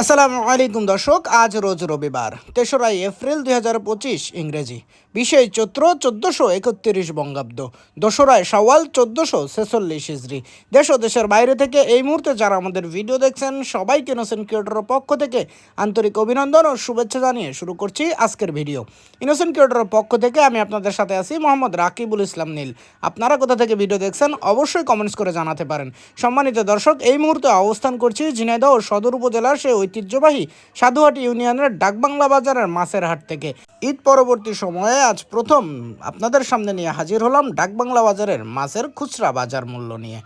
আসসালামু আলাইকুম দর্শক, আজ রোজ রবিবার তেসরা এপ্রিল দুই হাজার পঁচিশ ইংরেজি। বিশেষ চৈত্র চোদ্দোশো একত্রিশ বঙ্গাব্দ দোসরায় সওয়াল চোদ্দোশো ছেচল্লিশ ইসরি দেশ ও দেশের বাইরে থেকে এই মুহূর্তে যারা আমাদের ভিডিও দেখছেন, সবাইকে ইনোসেন্ট ক্রিয়েটরের পক্ষ থেকে আন্তরিক অভিনন্দন ও শুভেচ্ছা জানিয়ে শুরু করছি আজকের ভিডিও। ইনোসেন্ট ক্রিয়েটরের পক্ষ থেকে আমি আপনাদের সাথে আছি মোহাম্মদ রাকিবুল ইসলাম নীল। আপনারা কোথা থেকে ভিডিও দেখছেন, অবশ্যই কমেন্টস করে জানাতে পারেন। সম্মানিত দর্শক, এই মুহূর্তে অবস্থান করছি ঝিনাইদহ সদর উপজেলার সেই ঐতিহ্যবাহী সাধুহাট ইউনিয়নের ডাকবাংলা বাজারের মাছের হাট থেকে। ঈদ পরবর্তী সময়ে আজ প্রথম আপনাদের সামনে নিয়ে হাজির হলাম ডাকবাংলা বাজারের মাছের খুচরা বাজার মূল্য নিয়ে।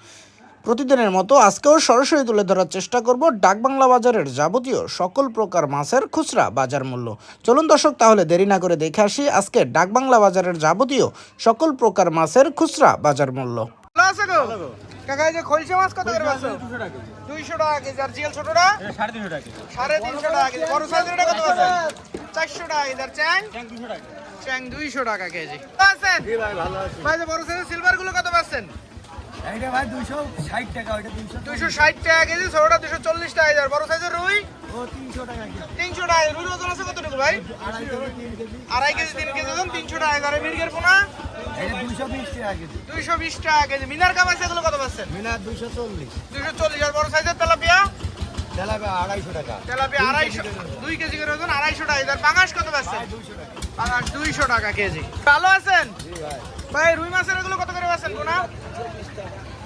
প্রতিদিনের মতো আজকেও সরাসরি তুলে ধরার চেষ্টা করব ডাকবাংলা বাজারের যাবতীয় সকল প্রকার মাছের খুচরা বাজার মূল্য। চলুন দর্শক, তাহলে দেরি না করে দেখে আসি আজকে ডাকবাংলা বাজারের যাবতীয় সকল প্রকার মাছের খুচরা বাজার মূল্য। কাকা এই যে খলসা মাছ কত করে পাচ্ছ দুইশো টাকা কেজি আর জিএল ছোটটা সাড়ে তিনশো টাকা সাড়ে তিনশো টাকা কেজি বড় সাইজের কত আছে চারশো টাকা কেজি আর চ্যাং দুশো টাকা চ্যাং দুইশো টাকা কেজি আছেন ভাই ভালো আছে ভাই যে বড় সাইজের সিলভারগুলো কত পাচ্ছেন এইটা ভাই দুইশো ষাট টাকা ওইটা দুইশো দুইশো ষাট টাকা কেজি ছোটটা দুশো চল্লিশ টাকা কেজি আর বড় সাইজের রুই ও তিনশো টাকা কেজি তিনশো টাকা রুই ওজন আছে কতটুকু ভাই আড়াই কেজি তিন কেজি আড়াই কেজি তিন কেজি ওজন তিনশো টাকা কেজি আর মির্গের পোনা দুইশো বিশ টাকা কেজি। মিনার কাপ আছে এগুলো কত পাচ্ছেন? মিনার দুইশো চল্লিশ। দুইশো চল্লিশ। আর বড় সাইজের তেলাপিয়া? তেলাপে আড়াইশো টাকা। তেলাপিয়া আড়াইশো দুই কেজি করে ওজন আড়াইশো টাকা। আর পাঙাশ কত পাচ্ছেন? পাঙাশ দুইশো টাকা। কেজি। ভালো আছেন? ভাই। ভাই রুই মাছের এগুলো কত করে পাচ্ছেন কোনা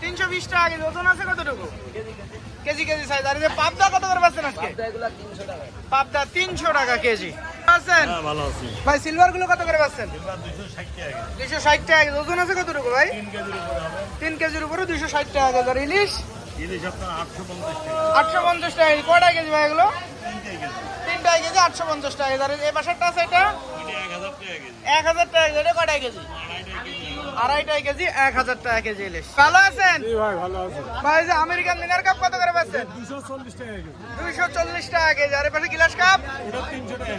তিনশো বিশ টাকা কেজি। ওজন আছে কতটুকু? কেজি কেজি সাইজ আর এই যে পাবদা কত করে পাচ্ছেন আজকে? পাবদা তিনশো টাকা কেজি। আছেন ভালো আছি ভাই সিলভারগুলো কত করে পাচ্ছেন দুইশো ষাট টাকা ওজন আছে কতটুকু ভাই তিন কেজির উপরে হবে তিন কেজির উপরে দুইশো ষাট টাকা কেজি আর ইলিশ আটশো পঞ্চাশ টাকা পঞ্চাশ কেজি ভাই এগুলো তিনটাই কেজি আটশো পঞ্চাশ টাকা কেজি আর এই পাশেরটা আছে এটা এক হাজার টাকা কেজি কেজি এটা কেজি আড়াইটাই কেজি এক হাজার টাকা কেজি ইলিশ ভালো আছেন ভাই ভালো আছে ভাই যে আমেরিকান মিনার কাপ কত করে পাচ্ছেন দুইশো চল্লিশ টাকা কেজি আর এপাশে গিলাস কাপ তিনশো টাকা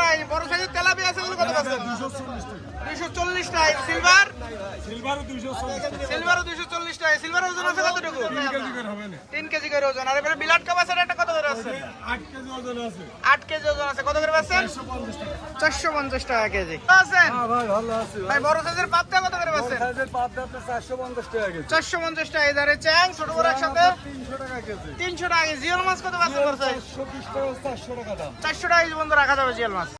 টাকা বড় সাইজের তেলাপি আছে ওগুলো কত দুশো চল্লিশ টাকা দুইশো চল্লিশ টাকা সিলভার? সিলভারও দুইশো চল্লিশ টাকা সিলভারও দুইশো চল্লিশ টাকা সিলভার ওজন আছে কতটুকু? 3 কেজি করে হবে না। তিন কেজি করে ওজন। আর এবারে বিলাট কাপ আছে আছে আট কেজি ওজন আছে। কত করে পাচ্ছেন? চারশো পঞ্চাশ টাকা। কেজি। আছেন ভাই আছে বড় সাইজের পাবদা কত করে পাচ্ছেন? সাইজের চারশো পঞ্চাশ টাকা কেজি। চারশো পঞ্চাশ টাকা এদারে চ্যাং ছোট বড় একসাথে। তিনশো টাকা কেজি। জিওল মাছ কত পাচ্ছেন চারশো টাকা টাকা বন্ধু রাখা যাবে জিওল মাছ।